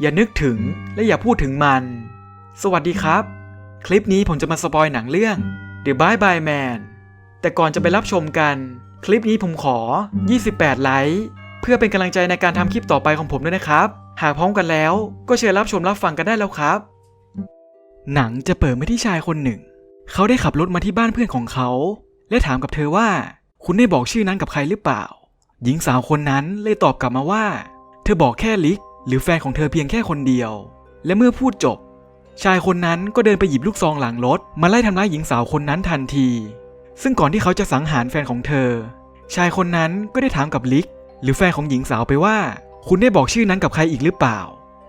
อย่านึกถึงและอย่าพูดถึงมัน สวัสดีครับ คลิปนี้ผมจะมาสปอยหนังเรื่อง The Bye Bye Man แต่ก่อนจะไปรับชมกัน คลิปนี้ผมขอ 28 ไลค์ เพื่อเป็นกำลังใจในการทำคลิปต่อไปของผมด้วยนะครับ หากพร้อมกันแล้วก็เชิญรับชมรับฟังกันได้แล้วครับ หนังจะเปิดมาที่ชายคนหนึ่ง เขาได้ขับรถมาที่บ้านเพื่อนของเขา และถามกับเธอว่า คุณได้บอกชื่อนั้นกับใครหรือเปล่า หญิงสาวคนนั้นเลยตอบกลับมาว่า เธอบอกแค่ลิก หรือแฟนของเธอเพียงแค่คนเดียว และเมื่อพูดจบ ชายคนนั้นก็เดินไปหยิบลูกซองหลังรถมาไล่ทำร้ายหญิงสาวคนนั้นทันที ซึ่งก่อนที่เขาจะสังหารแฟนของเธอ ชายคนนั้นก็ได้ถามกับลิก หรือแฟนของหญิงสาวไปว่า คุณได้บอกชื่อนั้นกับใครอีกหรือเปล่า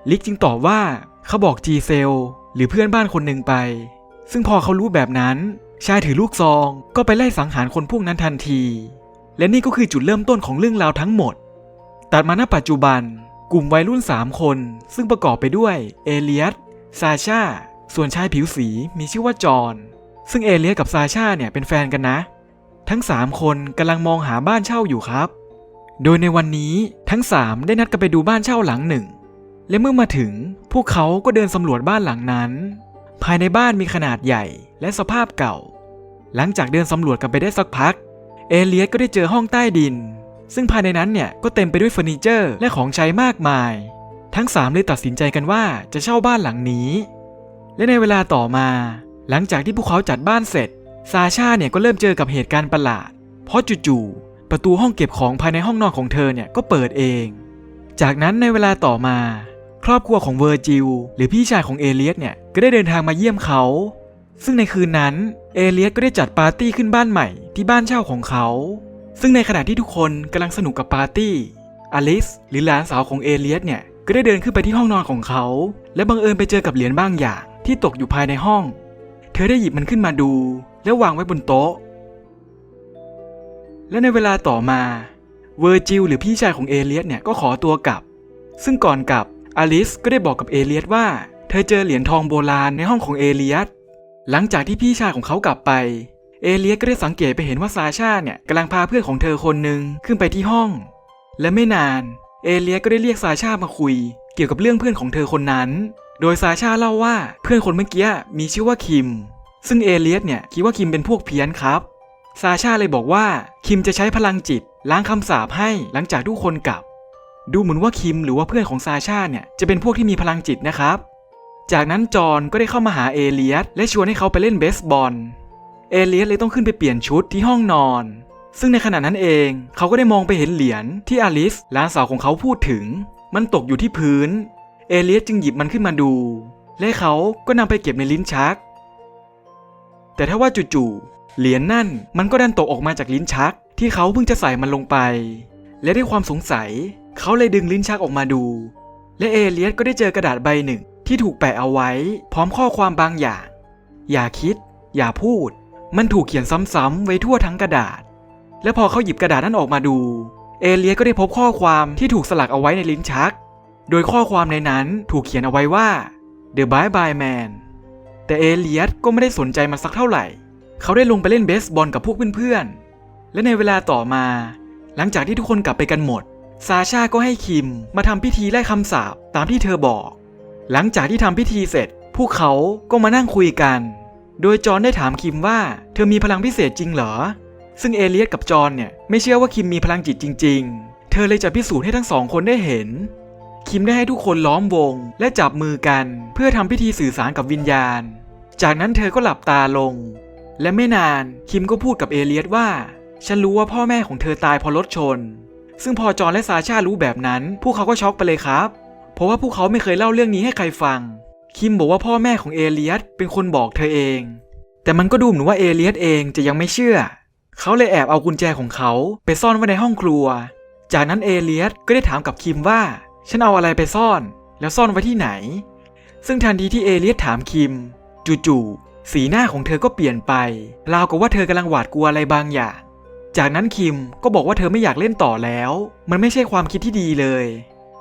ลิกจึงตอบว่าเขาบอกจีเซลหรือเพื่อนบ้านคนหนึ่งไป ซึ่งพอเขารู้แบบนั้น ชายถือลูกซองก็ไปไล่สังหารคนพวกนั้นทันที และนี่ก็คือจุดเริ่มต้นของเรื่องราวทั้งหมด ตัดมาณปัจจุบัน กลุ่มวัยรุ่น 3 คน ซึ่งประกอบไปด้วย เอเลียส ซาชา ส่วนชายผิวสีมีชื่อว่าจอห์น ซึ่งเอเลียสกับซาชาเนี่ยเป็นแฟนกันนะ ทั้ง 3 คนกำลังมองหาบ้านเช่าอยู่ครับ โดยในวันนี้ทั้ง 3 ได้นัดกันไปดูบ้านเช่าหลังหนึ่ง และเมื่อมาถึงพวกเขาก็เดินสำรวจบ้านหลังนั้น ภายในบ้านมีขนาดใหญ่และสภาพเก่า หลังจากเดินสำรวจกันไปได้สักพัก เอเลียสก็ได้เจอห้องใต้ดิน ซึ่งภายในนั้นเนี่ยก็เต็มไปด้วยเฟอร์นิเจอร์และของใช้มากมาย ทั้งสามเลยตัดสินใจกันว่าจะเช่าบ้านหลังนี้ และในเวลาต่อมา หลังจากที่พวกเขาจัดบ้านเสร็จ ซาชาเนี่ยก็เริ่มเจอกับเหตุการณ์ประหลาด เพราะจู่ๆประตูห้องเก็บของภายในห้องนอนของเธอเนี่ยก็เปิดเอง จากนั้นในเวลาต่อมา ครอบครัวของเวอร์จิลหรือพี่ชายของเอเลียสเนี่ยก็ได้เดินทางมาเยี่ยมเขา ซึ่งในคืนนั้นเอเลียสก็ได้จัดปาร์ตี้ขึ้นบ้านใหม่ที่บ้านเช่าของเขา ซึ่งในขณะที่ทุกคนกำลังสนุกกับปาร์ตี้อลิสหรือหลานสาวของเอเลียสเนี่ยก็ได้เดินขึ้นไปที่ห้องนอนของเขา และบังเอิญไปเจอกับเหรียญบางอย่าง ที่ตกอยู่ภายในห้อง เธอได้หยิบมันขึ้นมาดู แล้ววางไว้บนโต๊ะ และในเวลาต่อมาเวอร์จิลหรือพี่ชายของเอเลียสเนี่ยก็ขอตัวกลับ ซึ่งก่อนกลับอลิสก็ได้บอกกับเอเลียสว่า เธอเจอเหรียญทองโบราณในห้องของเอเลียสหลังจากที่พี่ชายของเขากลับไป เอเลียก็ได้สังเกตไปเห็นว่าซาชาเนี่ยกำลังพาเพื่อนของเธอคนหนึ่งขึ้นไปที่ห้อง และไม่นาน เอเลียก็ได้เรียกซาชามาคุย เกี่ยวกับเรื่องเพื่อนของเธอคนนั้น โดยซาชาเล่าว่าเพื่อนคนเมื่อกี้มีชื่อว่าคิม ซึ่งเอเลียสเนี่ยคิดว่าคิมเป็นพวกเพี้ยนครับซาชาเลยบอกว่าคิมจะใช้พลังจิตล้างคำสาปให้หลังจากทุกคนกลับ ดูเหมือนว่าคิมหรือว่าเพื่อนของซาชาเนี่ยจะเป็นพวกที่มีพลังจิตนะครับ จากนั้นจอห์นก็ได้เข้ามาหาเอเลียสและชวนให้เขาไปเล่นเบสบอล เอเลียสเลยต้องขึ้นไปเปลี่ยนชุดที่ห้องนอน ซึ่งในขณะนั้นเองเขาก็ได้มองไปเห็นเหรียญที่อลิสหลานสาวของเขาพูดถึง มันตกอยู่ที่พื้น เอเลียสจึงหยิบมันขึ้นมาดู และเขาก็นำไปเก็บในลิ้นชัก แต่ถ้าว่าจู่ๆเหรียญนั่นมันก็ดันตกออกมาจากลิ้นชัก ที่เขาเพิ่งจะใส่มันลงไป และด้วยความสงสัย เขาเลยดึงลิ้นชักออกมาดู และเอเลียสก็ได้เจอกระดาษใบหนึ่งที่ถูกแปะเอาไว้ พร้อมข้อความบางอย่าง อย่าคิด อย่าพูด มันถูกเขียนซ้ำๆไว้ทั่วทั้งกระดาษ และพอเขาหยิบกระดาษนั้นออกมาดู เอเลียก็ได้พบข้อความที่ถูกสลักเอาไว้ในลิ้นชัก โดยข้อความในนั้นถูกเขียนเอาไว้ว่า The Bye Bye Man แต่เอเลียสก็ไม่ได้สนใจมันสักเท่าไหร่ เขาได้ลงไปเล่นเบสบอลกับพวกเพื่อนๆ และในเวลาต่อมา หลังจากที่ทุกคนกลับไปกันหมด ซาชาก็ให้คิมมาทำพิธีไล่คำสาปตามที่เธอบอก หลังจากที่ทำพิธีเสร็จ พวกเขาก็มานั่งคุยกัน โดยจอห์นได้ถามคิมว่า เธอมีพลังพิเศษจริงเหรอ ซึ่งเอเลียสกับจอห์นเนี่ยไม่เชื่อว่าคิมมีพลังจิตจริง ๆ เธอเลยจะพิสูจน์ให้ทั้งสองคนได้เห็น คิมได้ให้ทุกคนล้อมวง และจับมือกัน เพื่อทำพิธีสื่อสารกับวิญญาณ จากนั้นเธอก็หลับตาลง และไม่นานคิมก็พูดกับเอเลียสว่า ฉันรู้ว่าพ่อแม่ของเธอตายเพราะรถชน ซึ่งพอจอห์นและซาชารู้แบบนั้น พวกเขาก็ช็อกไปเลยครับ เพราะว่าพวกเขาไม่เคยเล่าเรื่องนี้ให้ใครฟัง คิมบอกว่าพ่อแม่ของเอเลียสเป็นคนบอกเธอเอง แต่มันก็ดูเหมือนว่าเอเลียสเองจะยังไม่เชื่อ เขาเลยแอบเอากุญแจของเขาไปซ่อนไว้ในห้องครัว จากนั้นเอเลียสก็ได้ถามกับคิมว่า ฉันเอาอะไรไปซ่อน แล้วซ่อนไว้ที่ไหน ซึ่งทันทีที่เอเลียสถามคิม จู่ๆสีหน้าของเธอก็เปลี่ยนไป ราวกับว่าเธอกำลังหวาดกลัวอะไรบางอย่าง จากนั้นคิมก็บอกว่าเธอไม่อยากเล่นต่อแล้ว มันไม่ใช่ความคิดที่ดีเลย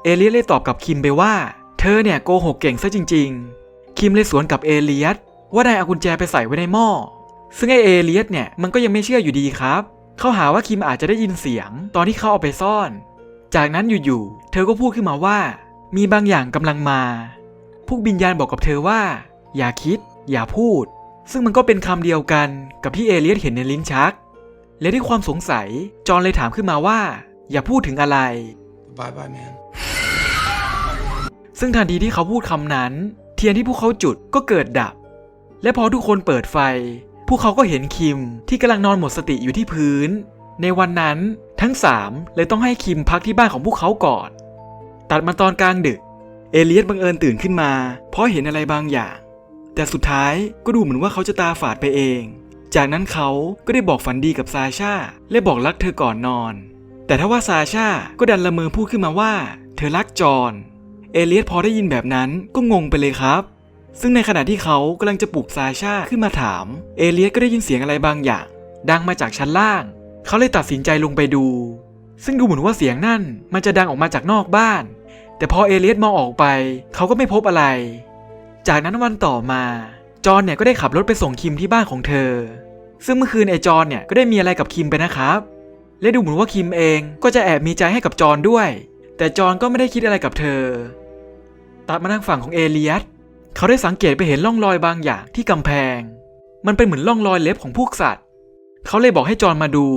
เอเลียสเลยตอบกับคิมไปว่า เธอเนี่ยโกหกเก่งซะจริง ๆ คิมเลยสวนกับเอเลียสว่านายเอากุญแจไปใส่ไว้ในหม้อ ซึ่งไอเอเลียสเนี่ยมันก็ยังไม่เชื่ออยู่ดีครับ เขาหาว่าคิมอาจจะได้ยินเสียงตอนที่เขาเอาไปซ่อน จากนั้นอยู่ๆ เธอก็พูดขึ้นมาว่า มีบางอย่างกำลังมา พวกวิญญาณบอกกับเธอว่า อย่าคิด อย่าพูด ซึ่งมันก็เป็นคำเดียวกันกับที่เอเลียสเห็นในลิ้นชัก และด้วยความสงสัย จอนเลยถามขึ้นมาว่า อย่าพูดถึงอะไร Bye bye, man. ซึ่งทันทีที่เขาพูดคำนั้น เทียนที่พวกเขาจุดก็เกิดดับ และพอทุกคนเปิดไฟ พวกเขาก็เห็นคิมที่กำลังนอนหมดสติอยู่ที่พื้น ในวันนั้นทั้งสามเลยต้องให้คิมพักที่บ้านของพวกเขาก่อน ตัดมาตอนกลางดึก เอเลียสบังเอิญตื่นขึ้นมา เพราะเห็นอะไรบางอย่าง แต่สุดท้ายก็ดูเหมือนว่าเขาจะตาฝาดไปเอง จากนั้นเขาก็ได้บอกฝันดีกับซาชาและบอกรักเธอก่อนนอน แต่ถ้าว่าซาชาก็ดันละเมอพูดขึ้นมาว่า เธอรักจอห์น เอเลียสพอได้ยินแบบนั้นก็งงไปเลยครับ ซึ่งในขณะที่เขากำลังจะปลุกซาชาขึ้นมาถาม เอเลียสก็ได้ยินเสียงอะไรบางอย่าง ดังมาจากชั้นล่าง เขาเลยตัดสินใจลงไปดู ซึ่งดูเหมือนว่าเสียงนั่นมันจะดังออกมาจากนอกบ้าน แต่พอเอเลียสมองออกไป เขาก็ไม่พบอะไร จากนั้นวันต่อมา จอห์นเนี่ยก็ได้ขับรถไปส่งคิมที่บ้านของเธอ ซึ่งเมื่อคืนไอจอห์นเนี่ยก็ได้มีอะไรกับคิมไปนะครับ และดูเหมือนว่าคิมเองก็จะแอบมีใจให้กับจอห์นด้วย แต่จอห์นก็ไม่ได้คิดอะไรกับเธอ ตัดมาทางฝั่งของเอเลียสเขาได้สังเกตไปเห็นร่องรอยบางอย่างที่กำแพง มันเป็นเหมือนร่องรอยเล็บของพวกสัตว์ เขาเลยบอกให้จอห์นมาดู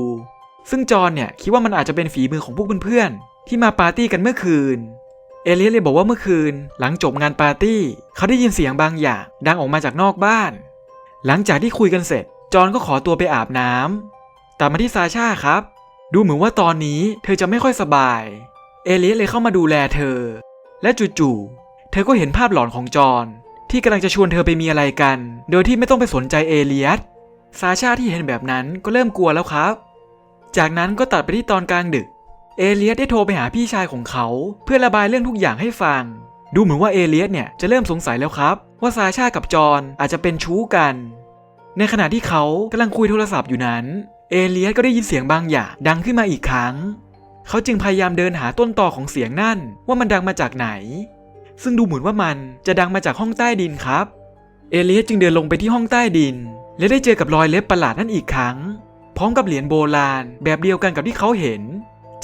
ซึ่งจอห์นเนี่ยคิดว่ามันอาจจะเป็นฝีมือของพวกเพื่อนๆที่มาปาร์ตี้กันเมื่อคืน เอเลียสเลยบอกว่าเมื่อคืน หลังจบงานปาร์ตี้ เขาได้ยินเสียงบางอย่าง ดังออกมาจากนอกบ้าน หลังจากที่คุยกันเสร็จ จอห์นก็ขอตัวไปอาบน้ำตามมาที่ซาชาครับ ดูเหมือนว่าตอนนี้เธอจะไม่ค่อยสบาย เอเลียสเลยเข้ามาดูแลเธอ และจู่ๆ เธอก็เห็นภาพหลอนของจอห์นที่กำลังจะชวนเธอไปมีอะไรกัน โดยที่ไม่ต้องไปสนใจเอเลียสซาชาที่เห็นแบบนั้นก็เริ่มกลัวแล้วครับ จากนั้นก็ตัดไปที่ตอนกลางดึก เอเลียสได้โทรไปหาพี่ชายของเขา เพื่อระบายเรื่องทุกอย่างให้ฟัง ดูเหมือนว่าเอเลียสเนี่ยจะเริ่มสงสัยแล้วครับ ว่าซาชากับจอห์นอาจจะเป็นชู้กัน ในขณะที่เขากำลังคุยโทรศัพท์อยู่นั้น เอเลียสก็ได้ยินเสียงบางอย่างดังขึ้นมาอีกครั้ง เขาจึงพยายามเดินหาต้นตอของเสียงนั่น ว่ามันดังมาจากไหน ซึ่งดูเหมือนว่ามันจะดังมาจากห้องใต้ดินครับ เอเลียสจึงเดินลงไปที่ห้องใต้ดิน และได้เจอกับรอยเล็บประหลาดนั่นอีกครั้ง พร้อมกับเหรียญโบราณแบบเดียวกันกับที่เขาเห็น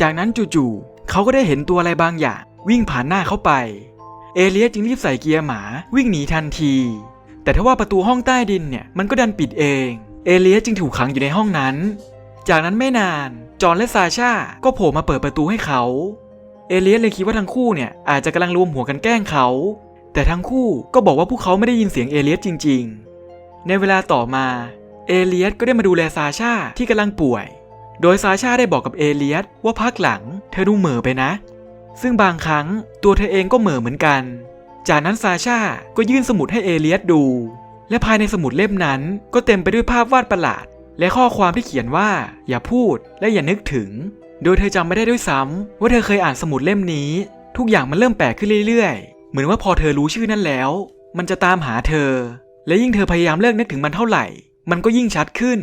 จากนั้นจู่ๆเขาก็ได้เห็นตัวอะไรบางอย่าง วิ่งผ่านหน้าเขาไป เอเลียสจึงรีบใส่เกียร์หมาวิ่งหนีทันที แต่ถ้าว่าประตูห้องใต้ดินเนี่ยมันก็ดันปิดเอง เอเลียสจึงถูกขังอยู่ในห้องนั้น จากนั้นไม่นาน จอห์นและซาชาก็โผล่มาเปิดประตูให้เขา เอเลียสเลยคิดว่าทั้งคู่เนี่ยอาจจะกำลังรวมหัวกันแกล้งเขา แต่ทั้งคู่ก็บอกว่าพวกเขาไม่ได้ยินเสียงเอเลียสจริง ๆ ในเวลาต่อมา เอเลียสก็ได้มาดูแลซาชาที่กำลังป่วย โดยซาชาได้บอกกับเอเลียสว่าพักหลังเธอดูเหม่อไปนะ ซึ่งบางครั้งตัวเธอเองก็เหม่อเหมือนกัน จากนั้นซาชาก็ยื่นสมุดให้เอเลียสดู และภายในสมุดเล่มนั้นก็เต็มไปด้วยภาพวาดประหลาด และข้อความที่เขียนว่า อย่าพูดและอย่านึกถึง โดยเธอจำไม่ได้ด้วยซ้ำว่าเธอเคยอ่านสมุดเล่มนี้ ทุกอย่างมันเริ่มแปลกขึ้นเรื่อยๆ เหมือนว่าพอเธอรู้ชื่อนั้นแล้ว มันจะตามหาเธอ และยิ่งเธอพยายามเลิกนึกถึงมันเท่าไหร่ มันก็ยิ่งชัดขึ้น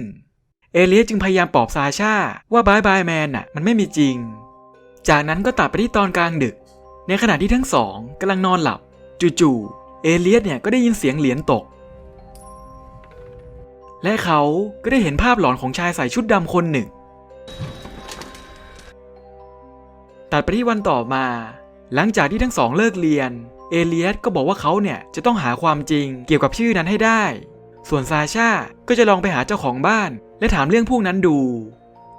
เอเลียสจึงพยายามปลอบซาชาว่าบายบายแมนน่ะมันไม่มีจริง จากนั้นก็ตัดไปที่ตอนกลางดึก ในขณะที่ทั้งสองกำลังนอนหลับ จู่ๆเอเลียสเนี่ยก็ได้ยินเสียงเหรียญตก และเขาก็ได้เห็นภาพหลอนของชายใส่ชุดดำคนหนึ่ง ตัดไปที่วันต่อมา หลังจากที่ทั้งสองเลิกเรียน เอเลียสก็บอกว่าเขาเนี่ยจะต้องหาความจริงเกี่ยวกับชื่อนั้นให้ได้ ส่วนซาชาก็จะลองไปหาเจ้าของบ้าน และถามเรื่องพวกนั้นดู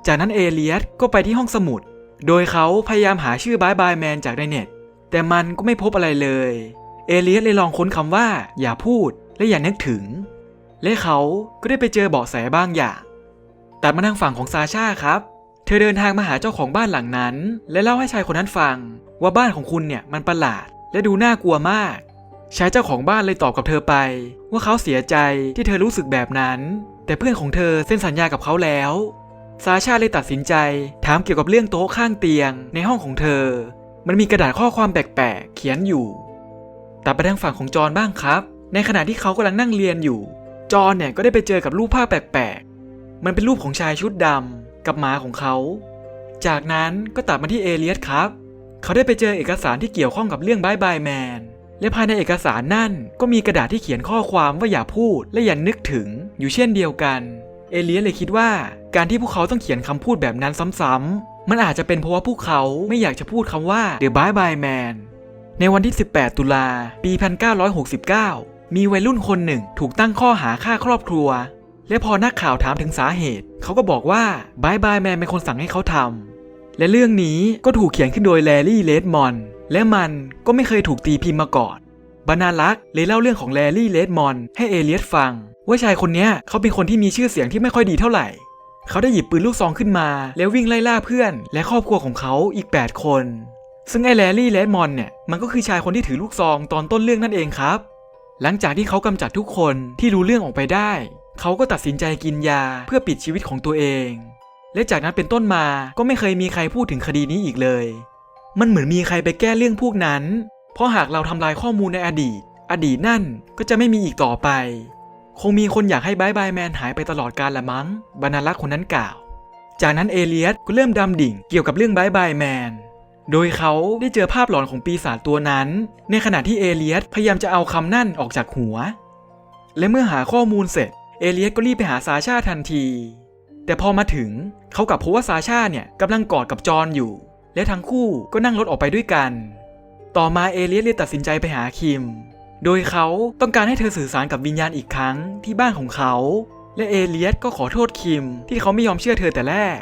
จากนั้นเอเลียสก็ไปที่ห้องสมุด โดยเขาพยายามหาชื่อบายบายแมนจากในเน็ต แต่มันก็ไม่พบอะไรเลย เอเลียสเลยลองค้นคำว่า อย่าพูดและอย่านึกถึง และเขาก็ได้ไปเจอเบาะแสบางอย่างตัดมาทางฝั่งของซาชาครับ เธอเดินทางมาหาเจ้าของบ้านหลังนั้น และเล่าให้ชายคนนั้นฟัง ว่าบ้านของคุณเนี่ยมันประหลาด และดูน่ากลัวมาก ชายเจ้าของบ้านเลยตอบกับเธอไป ว่าเขาเสียใจที่เธอรู้สึกแบบนั้น แต่เพื่อนของเธอเซ็นสัญญากับเขาแล้วซาชาเลยตัดสินใจถามเกี่ยวกับเรื่องโต๊ะข้างเตียงในห้องของเธอ มันมีกระดาษข้อความแปลกๆเขียนอยู่ตัดไปทางฝั่งของจอห์นบ้างครับ ในขณะที่เขากำลังนั่งเรียนอยู่ จอนเนี่ยก็ได้ไปเจอกับรูปภาพแปลกๆ มันเป็นรูปของชายชุดดำกับหมาของเขา จากนั้นก็ตัดมาที่เอเลียสครับ เขาได้ไปเจอเอกสารที่เกี่ยวข้องกับเรื่องบายบายแมน และภายในเอกสารนั่นก็มีกระดาษที่เขียนข้อความว่าอย่าพูดและอย่านึกถึงอยู่เช่นเดียวกัน เอเลียสเลยคิดว่าการที่พวกเขาต้องเขียนคำพูดแบบนั้นซ้ำๆ มันอาจจะเป็นเพราะว่าพวกเขาไม่อยากจะพูดคำว่า The Bye Bye Man ในวันที่ 18 ตุลา ปี 1969 มีวัยรุ่นคนหนึ่งถูกตั้งข้อหาฆ่าครอบครัว และพอนักข่าวถามถึงสาเหตุ เขาก็บอกว่าบายบายแมนเป็นคนสั่งให้เขาทำและเรื่องนี้ก็ถูกเขียนขึ้นโดยแลรี่เลดมอนและมันก็ไม่เคยถูกตีพิมพ์มาก่อนบรรณารักษ์เลยเล่าเรื่องของแลรี่เลดมอนให้เอเลียสฟัง ว่าชายคนนี้เขาเป็นคนที่มีชื่อเสียงที่ไม่ค่อยดีเท่าไหร่ เขาได้หยิบปืนลูกซองขึ้นมา แล้ววิ่งไล่ล่าเพื่อน และครอบครัวของเขาอีก 8 คน ซึ่งไอ้แลรี่เลดมอนเนี่ยมันก็คือชายคนที่ถือลูกซองตอนต้นเรื่องนั่นเองครับ หลังจากที่เขากำจัดทุกคนที่รู้เรื่องออกไปได้ เขาก็ตัดสินใจกินยาเพื่อปิดชีวิตของตัวเอง และจากนั้นเป็นต้นมาก็ไม่เคยมีใครพูดถึงคดีนี้อีกเลย มันเหมือนมีใครไปแก้เรื่องพวกนั้น เพราะหากเราทำลายข้อมูลในอดีต อดีตนั่นก็จะไม่มีอีกต่อไป คงมีคนอยากให้บายบายแมนหายไปตลอดกาลละมั้งบรรณารักษ์คนนั้นกล่าว จากนั้นเอเลียสก็เริ่มดำดิ่งเกี่ยวกับเรื่องบายบายแมน โดยเขาได้เจอภาพหลอนของปีศาจตัวนั้น ในขณะที่เอเลียสพยายามจะเอาคำนั่นออกจากหัว และเมื่อหาข้อมูลเสร็จ เอเลียสก็รีบไปหาซาชาทันที แต่พอมาถึงเขากลับพบว่าซาชาเนี่ยกำลังกอดกับจอนอยู่ และทั้งคู่ก็นั่งรถออกไปด้วยกัน ต่อมาเอเลียสเลยตัดสินใจไปหาคิม โดยเขาต้องการให้เธอสื่อสารกับวิญญาณอีกครั้งที่บ้านของเขา และเอเลียสก็ขอโทษคิม ที่เขาไม่ยอมเชื่อเธอแต่แรก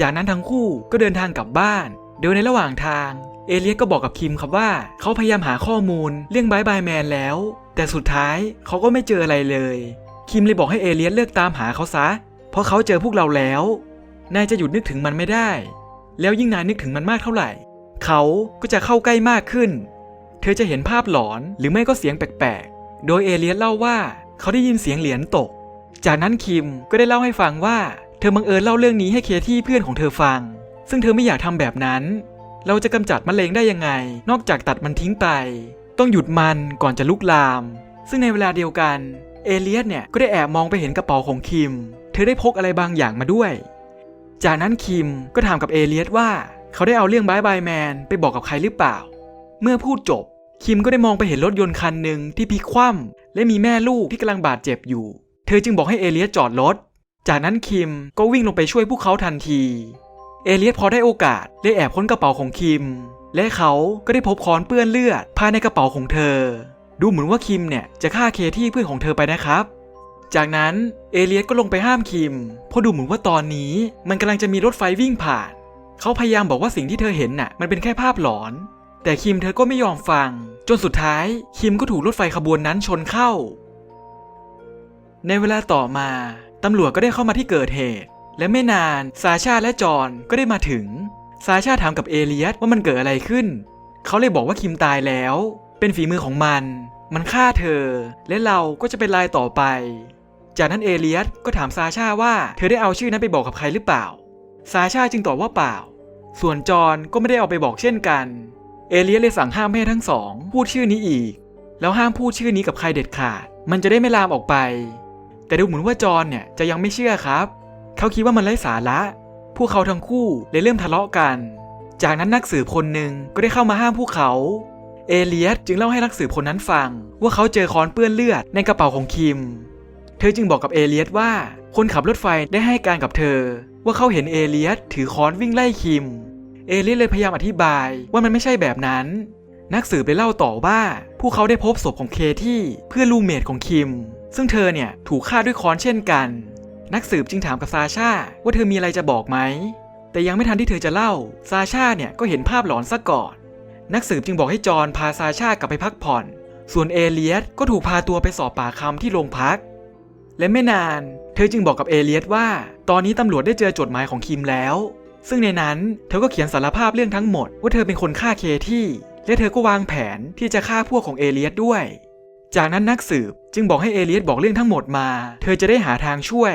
จากนั้นทั้งคู่ก็เดินทางกลับบ้าน โดยในระหว่างทาง เอเลียสก็บอกกับคิมครับว่า เขาพยายามหาข้อมูลเรื่องบายบายแมนแล้ว แต่สุดท้ายเขาก็ไม่เจออะไรเลย คิมเลยบอกให้เอเลียสเลิกตามหาเขาซะ เพราะเขาเจอพวกเราแล้ว นายจะหยุดนึกถึงมันไม่ได้ แล้วยิ่งนายนึกถึงมันมากเท่าไหร่ เขาก็จะเข้าใกล้มากขึ้น เธอจะเห็นภาพหลอนหรือไม่ก็เสียงแปลกๆ โดยเอเลียสเล่าว่าเขาได้ยินเสียงเหรียญตก จากนั้นคิมก็ได้เล่าให้ฟังว่า เธอบังเอิญเล่าเรื่องนี้ให้เคที่เพื่อนของเธอฟัง ซึ่งเธอไม่อยากทำแบบนั้น เราจะกำจัดมะเร็งได้ยังไง นอกจากตัดมันทิ้งไป ต้องหยุดมันก่อนจะลุกลาม ซึ่งในเวลาเดียวกัน เอเลียสเนี่ยก็ได้แอบมองไปเห็นกระเป๋าของคิม เธอได้พกอะไรบางอย่างมาด้วย จากนั้นคิมก็ถามกับเอเลียสว่าเขาได้เอาเรื่องบายบายแมนไปบอกกับใครหรือเปล่า เมื่อพูดจบคิมก็ได้มองไปเห็นรถยนต์คันหนึ่งที่พลิกคว่ำและมีแม่ลูกที่กำลังบาดเจ็บอยู่ เธอจึงบอกให้เอเลียสจอดรถ จากนั้นคิมก็วิ่งลงไปช่วยพวกเขาทันที เอเลียสพอได้โอกาสได้แอบค้นกระเป๋าของคิม และเขาก็ได้พบค้อนเปื้อนเลือดภายในกระเป๋าของเธอ ดูเหมือนว่าคิมเนี่ยจะฆ่าเคที่เพื่อนของเธอไปนะครับ จากนั้นเอเลียสก็ลงไปห้ามคิมเพราะดูเหมือนว่าตอนนี้มันกำลังจะมีรถไฟวิ่งผ่าน เขาพยายามบอกว่าสิ่งที่เธอเห็นน่ะมันเป็นแค่ภาพหลอน แต่คิมเธอก็ไม่ยอมฟัง จนสุดท้ายคิมก็ถูกรถไฟขบวนนั้นชนเข้า ในเวลาต่อมาตำรวจก็ได้เข้ามาที่เกิดเหตุ และไม่นานซาชาและจอห์นก็ได้มาถึง ซาชาถามกับเอเลียสว่ามันเกิดอะไรขึ้น เขาเลยบอกว่าคิมตายแล้ว เป็นฝีมือของมัน มันฆ่าเธอ และเราก็จะเป็นลายต่อไป จากนั้นเอเลียสก็ถามซาชาว่าเธอได้เอาชื่อนั้นไปบอกกับใครหรือเปล่า ซาชาจึงตอบว่าเปล่า ส่วนจอห์นก็ไม่ได้เอาไปบอกเช่นกัน เอเลียสเลยสั่งห้ามให้ทั้งสอง พูดชื่อนี้อีก แล้วห้ามพูดชื่อนี้กับใครเด็ดขาด มันจะได้ไม่ลามออกไป แต่ดูเหมือนว่าจอห์นเนี่ยจะยังไม่เชื่อครับ เขาคิดว่ามันไร้สาระ พวกเขาทั้งคู่เลยเริ่มทะเลาะกัน จากนั้นนักสืบคนหนึ่งก็ได้เข้ามาห้ามพวกเขา เอเลียสจึงเล่าให้นักสืบคนนั้นฟัง ว่าเขาเจอค้อนเปื้อนเลือดในกระเป๋าของคิม เธอจึงบอกกับเอเลียสว่า คนขับรถไฟได้ให้การกับเธอ ว่าเขาเห็นเอเลียสถือค้อนวิ่งไล่คิม เอเลียสเลยพยายามอธิบายว่ามันไม่ใช่แบบนั้นนักสืบไปเล่าต่อว่า พวกเขาได้พบศพของเคที่เพื่อนรูเมทของคิม ซึ่งเธอเนี่ยถูกฆ่าด้วยค้อนเช่นกัน นักสืบจึงถามกับซาชาว่าเธอมีอะไรจะบอกไหม แต่ยังไม่ทันที่เธอจะเล่า ซาชาเนี่ยก็เห็นภาพหลอนซะก่อน นักสืบจึงบอกให้จอห์นพาซาชากลับไปพักผ่อน ส่วนเอเลียสก็ถูกพาตัวไปสอบปากคำที่โรงพัก และไม่นาน เธอจึงบอกกับเอเลียสว่า ตอนนี้ตำรวจได้เจอจดหมายของคิมแล้ว ซึ่งในนั้นเธอก็เขียนสารภาพเรื่องทั้งหมด ว่าเธอเป็นคนฆ่าเคที่และเธอก็วางแผนที่จะฆ่าพวกของเอเลียสด้วย จากนั้นนักสืบจึงบอกให้เอเลียสบอกเรื่องทั้งหมดมา เธอจะได้หาทางช่วย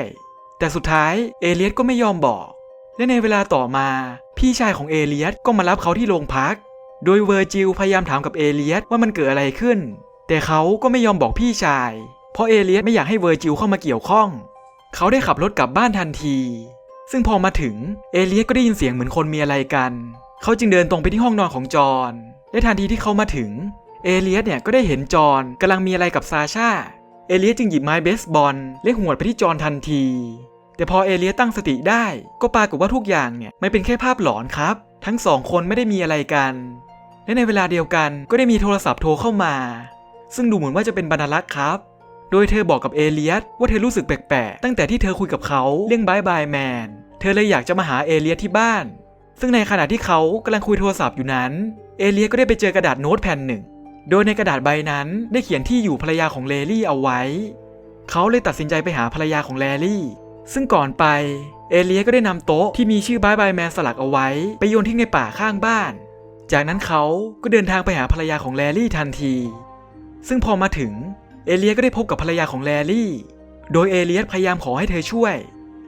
แต่สุดท้ายเอเลียสก็ไม่ยอมบอก และในเวลาต่อมา พี่ชายของเอเลียสก็มารับเขาที่โรงพัก โดยเวอร์จิลพยายามถามกับเอเลียสว่ามันเกิดอะไรขึ้น แต่เขาก็ไม่ยอมบอกพี่ชาย เพราะเอเลียสไม่อยากให้เวอร์จิลเข้ามาเกี่ยวข้อง เขาได้ขับรถกลับบ้านทันที ซึ่งพอมาถึงเอเลียสก็ได้ยินเสียงเหมือนคนมีอะไรกัน เขาจึงเดินตรงไปที่ห้องนอนของจอห์นและทันทีที่เขามาถึงเอเลียสเนี่ยก็ได้เห็นจอห์นกำลังมีอะไรกับซาชาเอเลียสจึงหยิบไม้เบสบอลและหวดไปที่จอห์นทันที แต่พอเอเลียตั้งสติได้ ก็ปรากฏว่าทุกอย่างเนี่ยไม่เป็นแค่ภาพหลอนครับ ทั้งสองคนไม่ได้มีอะไรกัน และในเวลาเดียวกันก็ได้มีโทรศัพท์โทรเข้ามา ซึ่งดูเหมือนว่าจะเป็นบรรลักษ์ครับ โดยเธอบอกกับเอเลียสว่าเธอรู้สึกแปลกๆตั้งแต่ที่เธอคุยกับเขาเรื่องบายบายแมนเธอเลยอยากจะมาหาเอเลียสที่บ้าน ซึ่งในขณะที่เขากำลังคุยโทรศัพท์อยู่นั้นเอเลียสก็ได้ไปเจอกระดาษโน้ตแผ่นหนึ่ง โดยในกระดาษใบนั้นได้เขียนที่อยู่ภรรยาของเลลี่เอาไว้ เขาเลยตัดสินใจไปหาภรรยาของแลลี่ ซึ่งก่อนไปเอเลียก็ได้นำโต๊ะที่มีชื่อบายบายแมนสลักเอาไว้ ไปโยนทิ้งในป่าข้างบ้าน จากนั้นเขาก็เดินทางไปหาภรรยาของแลลี่ทันที ซึ่งพอมาถึงเอเลียก็ได้พบกับภรรยาของแลลี่ โดยเอเลียสพยายามขอให้เธอช่วย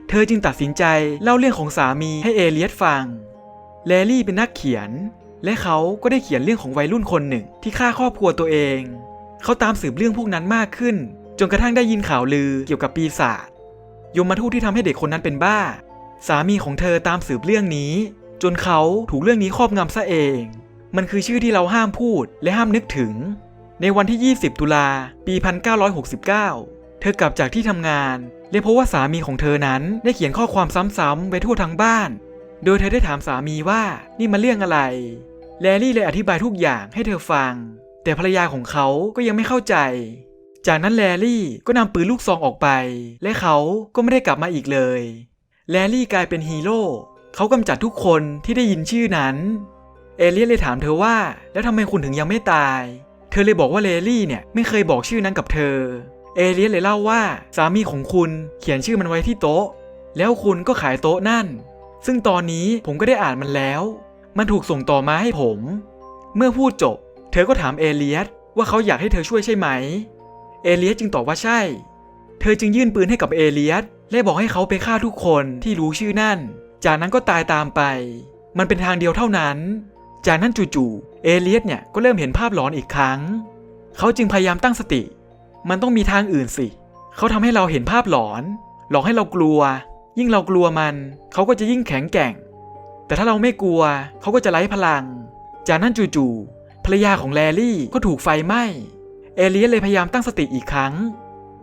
เธอจึงตัดสินใจเล่าเรื่องของสามีให้เอเลียสฟัง แลลี่เป็นนักเขียน และเขาก็ได้เขียนเรื่องของวัยรุ่นคนหนึ่งที่ฆ่าครอบครัวตัวเอง เขาตามสืบเรื่องพวกนั้นมากขึ้น จนกระทั่งได้ยินข่าวลือเกี่ยวกับปีศาจ ยมมาทูตที่ทำให้เด็กคนนั้นเป็นบ้า สามีของเธอตามสืบเรื่องนี้ จนเขาถูกเรื่องนี้ครอบงำซะเอง มันคือชื่อที่เราห้ามพูดและห้ามนึกถึง ในวันที่ 20 ตุลาปี 1969 เธอกลับจากที่ทำงาน และพบว่าสามีของเธอนั้นได้เขียนข้อความซ้ำๆไปทั่วทั้งบ้าน โดยเธอได้ถามสามีว่านี่มันเรื่องอะไร แลลี่เลยอธิบายทุกอย่างให้เธอฟัง แต่ภรรยาของเขาก็ยังไม่เข้าใจ จากนั้นแลลี่ก็นำปืนลูกซองออกไป และเขาก็ไม่ได้กลับมาอีกเลย แลลี่กลายเป็นฮีโร่เขากำจัดทุกคนที่ได้ยินชื่อนั้น เอเลียสเลยถามเธอว่า แล้วทำไมคุณถึงยังไม่ตาย เธอเลยบอกว่าเลลี่เนี่ยไม่เคยบอกชื่อนั้นกับเธอ เอเลียสเลยเล่าว่าสามีของคุณเขียนชื่อมันไว้ที่โต๊ะ แล้วคุณก็ขายโต๊ะนั่น ซึ่งตอนนี้ผมก็ได้อ่านมันแล้ว มันถูกส่งต่อมาให้ผม เมื่อพูดจบ เธอก็ถามเอเลียสว่าเขาอยากให้เธอช่วยใช่ไหม เอเลียสจึงตอบว่าใช่ เธอจึงยื่นปืนให้กับเอเลียสและบอกให้เขาไปฆ่าทุกคนที่รู้ชื่อนั่น จากนั้นก็ตายตามไป มันเป็นทางเดียวเท่านั้น จากนั้นจู่ๆเอเลียสเนี่ยก็เริ่มเห็นภาพหลอนอีกครั้ง เขาจึงพยายามตั้งสติ มันต้องมีทางอื่นสิ เขาทำให้เราเห็นภาพหลอน หลอกให้เรากลัว ยิ่งเรากลัวมัน เขาก็จะยิ่งแข็งแกร่ง แต่ถ้าเราไม่กลัว เขาก็จะไร้พลัง จากนั้นจู่ๆภรรยาของแลลี่ก็ถูกไฟไหม้ เอเลียสเลยพยายามตั้งสติอีกครั้ง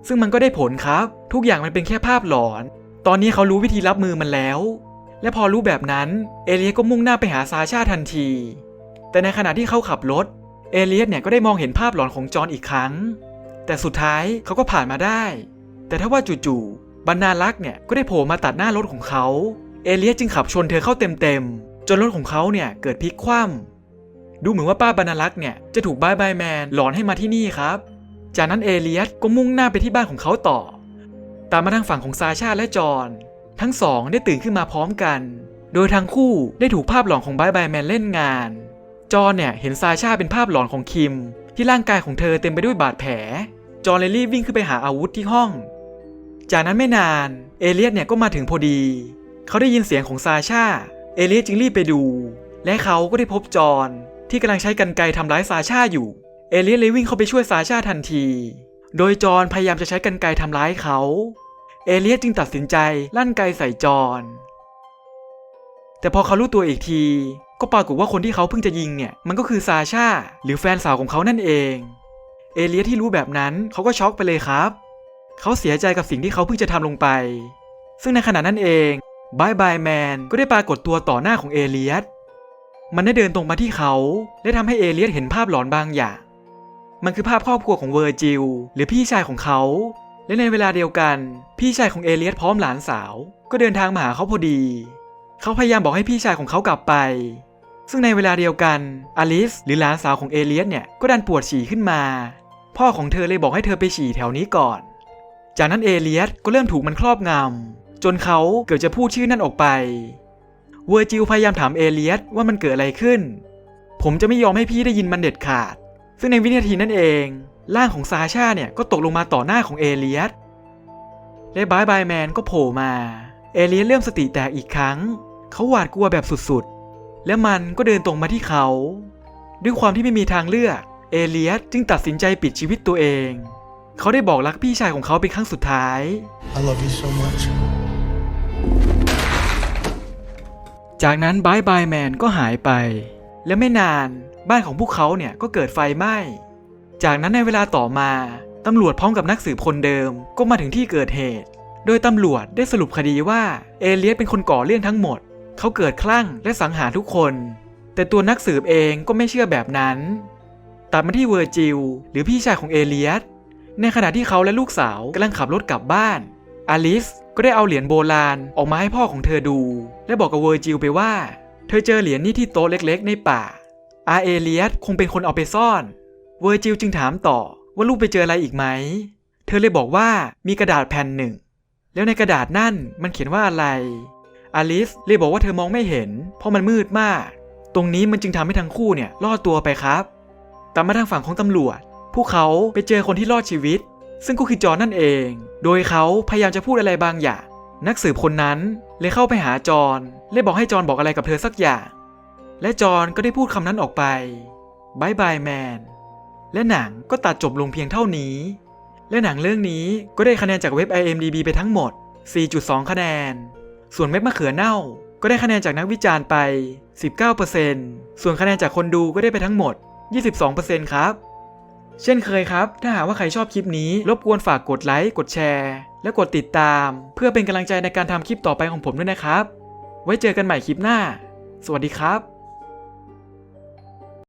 ซึ่งมันก็ได้ผลครับ ทุกอย่างมันเป็นแค่ภาพหลอน ตอนนี้เขารู้วิธีรับมือมันแล้ว และพอรู้แบบนั้นเอเลียสก็มุ่งหน้าไปหาซาชาทันที แต่ในขณะที่เขาขับรถเอเลียสเนี่ยก็ได้มองเห็นภาพหลอนของจอห์นอีกครั้ง แต่สุดท้ายเขาก็ผ่านมาได้ แต่ถ้าว่าจู่ๆบรรณารักษ์เนี่ยก็ได้โผล่มาตัดหน้ารถของเขาเอเลียสจึงขับชนเธอเข้าเต็มๆจนรถของเขาเนี่ยเกิดพลิกคว่ำ ดูเหมือนว่าป้าบรรณารักษ์เนี่ยจะถูกบายบายแมนหลอนให้มาที่นี่ครับ จากนั้นเอเลียสก็มุ่งหน้าไปที่บ้านของเขาต่อ ตามมาทางฝั่งของซาชาและจอห์นทั้งสองได้ตื่นขึ้นมาพร้อมกัน โดยทั้งคู่ได้ถูกภาพหลอนของบายบายแมนเล่นงาน จอห์นเนี่ยเห็นซาชาเป็นภาพหลอนของคิม ที่ร่างกายของเธอเต็มไปด้วยบาดแผล จอห์นเลยรีบวิ่งขึ้นไปหาอาวุธที่ห้อง จากนั้นไม่นานเอเลียสเนี่ยก็มาถึงพอดี เขาได้ยินเสียงของซาชา เอเลียสจึงรีบไปดู และเขาก็ได้พบจอห์น ที่กำลังใช้กรรไกทำร้ายซาชาอยู่ เอเลียสเลยวิ่งเข้าไปช่วยซาชาทันที โดยจอนพยายามจะใช้กรรไกทำร้ายเขา เอเลียสจึงตัดสินใจลั่นไกใส่จอนแต่พอเขารู้ตัวอีกที ก็ปรากฏว่าคนที่เขาเพิ่งจะยิงเนี่ยมันก็คือซาชาหรือแฟนสาวของเขานั่นเอง เอเลียสที่รู้แบบนั้นเขาก็ช็อกไปเลยครับ เขาเสียใจกับสิ่งที่เขาเพิ่งจะทำลงไป ซึ่งในขณะนั้นเองบายบายแมนก็ได้ปรากฏตัวต่อหน้าของเอเลียส มันได้เดินตรงมาที่เขา และทำให้เอเลียสเห็นภาพหลอนบางอย่าง มันคือภาพครอบครัวของเวอร์จิลหรือพี่ชายของเขา และในเวลาเดียวกัน พี่ชายของเอเลียสพร้อมหลานสาว ก็เดินทางมาหาเขาพอดี เขาพยายามบอกให้พี่ชายของเขากลับไป ซึ่งในเวลาเดียวกันอลิสหรือหลานสาวของเอเลียสเนี่ยก็ดันปวดฉี่ขึ้นมา พ่อของเธอเลยบอกให้เธอไปฉี่แถวนี้ก่อน จากนั้นเอเลียสก็เริ่มถูกมันครอบงำจนเขาเกือบจะพูดชื่อนั่นออกไป เวอร์จิลพยายามถามเอเลียสว่ามันเกิดอะไรขึ้น ผมจะไม่ยอมให้พี่ได้ยินมันเด็ดขาด ซึ่งในวินาทีนั้นเอง ร่างของซาชาเนี่ยก็ตกลงมาต่อหน้าของเอเลียส และบายบายแมนก็โผล่มา เอเลียสเริ่มสติแตกอีกครั้ง เขาหวาดกลัวแบบสุดๆ และมันก็เดินตรงมาที่เขา ด้วยความที่ไม่มีทางเลือก เอเลียสจึงตัดสินใจปิดชีวิตตัวเอง เขาได้บอกรักพี่ชายของเขาเป็นครั้งสุดท้าย I love you so much. จากนั้นบายบายแมนก็หายไป และไม่นานบ้านของพวกเขาเนี่ยก็เกิดไฟไหม้ จากนั้นในเวลาต่อมาตำรวจพร้อมกับนักสืบคนเดิมก็มาถึงที่เกิดเหตุ โดยตำรวจได้สรุปคดีว่าเอเลียสเป็นคนก่อเรื่องทั้งหมด เขาเกิดคลั่งและสังหารทุกคน แต่ตัวนักสืบเองก็ไม่เชื่อแบบนั้น ตัดมาที่เวอร์จิลหรือพี่ชายของเอเลียสในขณะที่เขาและลูกสาวกำลังขับรถกลับบ้านอลิส ก็ได้เอาเหรียญโบราณออกมาให้พ่อของเธอดู และบอกกับเวอร์จิลไปว่า เธอเจอเหรียญนี้ที่โต๊ะเล็ก ๆ ในป่า อาเอเลียสคงเป็นคนเอาไปซ่อน เวอร์จิลจึงถามต่อว่าลูกไปเจออะไรอีกไหม เธอเลยบอกว่ามีกระดาษแผ่นหนึ่ง แล้วในกระดาษนั่นมันเขียนว่าอะไร อลิสเลยบอกว่าเธอมองไม่เห็น เพราะมันมืดมาก ตรงนี้มันจึงทำให้ทั้งคู่เนี่ยรอดตัวไปครับ แตามาทางฝั่งของตำรวจ พวกเขาไปเจอคนที่รอดชีวิต ซึ่งก็คือจอห์นนั่นเอง โดยเขาพยายามจะพูดอะไรบางอย่าง นักสืบคนนั้นเลยเข้าไปหาจอห์นและบอกให้จอห์นบอกอะไรกับเธอสักอย่าง และจอห์นก็ได้พูดคำนั้นออกไปบายบายแมนและหนังก็ตัดจบลงเพียงเท่านี้ และหนังเรื่องนี้ก็ได้คะแนนจากเว็บ IMDb ไปทั้งหมด 4.2 คะแนน ส่วนเม็ดมะเขือเน่า ก็ได้คะแนนจากนักวิจารณ์ไป 19%ส่วนคะแนนจากคนดูก็ได้ไปทั้งหมด 22%ครับ เช่นเคยครับ ถ้าหากว่าใครชอบคลิปนี้ รบกวนฝากกดไลค์ กดแชร์ และกดติดตาม เพื่อเป็นกำลังใจในการทำคลิปต่อไปของผมด้วยนะครับ ไว้เจอกันใหม่คลิปหน้า สวัสดีครับ